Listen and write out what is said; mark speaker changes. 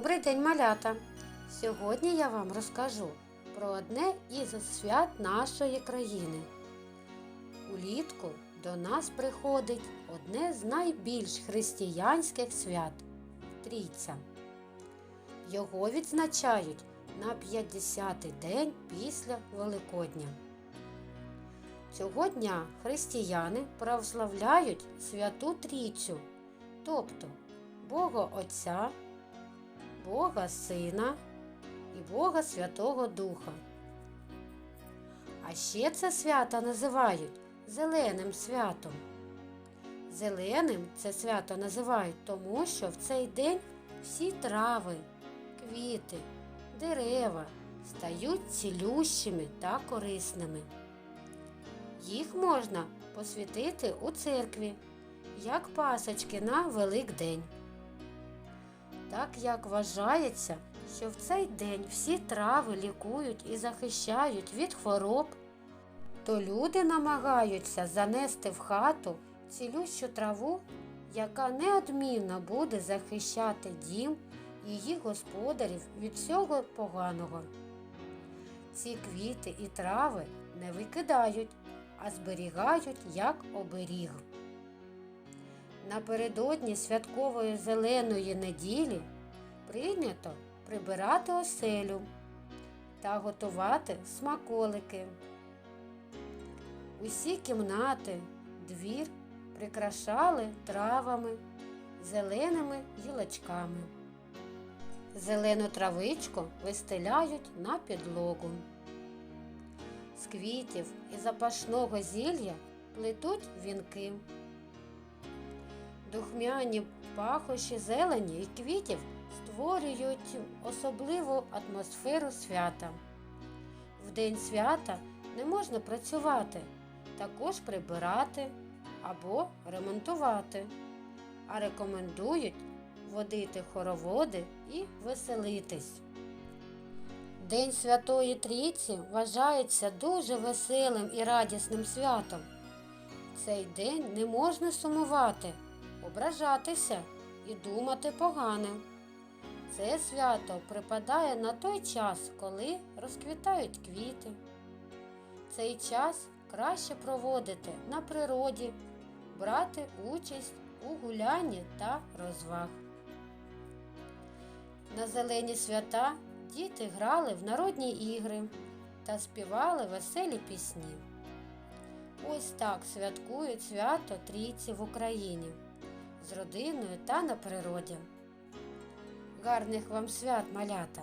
Speaker 1: Добрий день, малята! Сьогодні я вам розкажу про одне із свят нашої країни. Улітку до нас приходить одне з найбільш християнських свят Трійця. Його відзначають на 50-й день після Великодня. Цього дня християни прославляють Святу Трійцю, тобто Бога Отця, Бога Сина і Бога Святого Духа. А ще це свято називають Зеленим святом. Зеленим це свято називають тому, що в цей день всі трави, квіти, дерева стають цілющими та корисними. Їх можна посвятити у церкві, як пасочки на Великдень. Так як вважається, що в цей день всі трави лікують і захищають від хвороб, то люди намагаються занести в хату цілющу траву, яка неодмінно буде захищати дім і її господарів від всього поганого. Ці квіти і трави не викидають, а зберігають як оберіг. Напередодні святкової зеленої неділі прийнято прибирати оселю та готувати смаколики. Усі кімнати, двір прикрашали травами, зеленими гілочками. Зелену травичку вистеляють на підлогу. З квітів і запашного зілля плетуть вінки. Духмяні пахощі зелені і квітів створюють особливу атмосферу свята. В день свята не можна працювати, також прибирати або ремонтувати, а рекомендують водити хороводи і веселитись. День Святої Трійці вважається дуже веселим і радісним святом. Цей день не можна сумувати, ображатися і думати погане. Це свято припадає на той час, коли розквітають квіти. Цей час краще проводити на природі, брати участь у гулянні та розваг. На зелені свята діти грали в народні ігри та співали веселі пісні. Ось так святкують свято Трійці в Україні з родиною та на природі. Гарних вам свят, малята!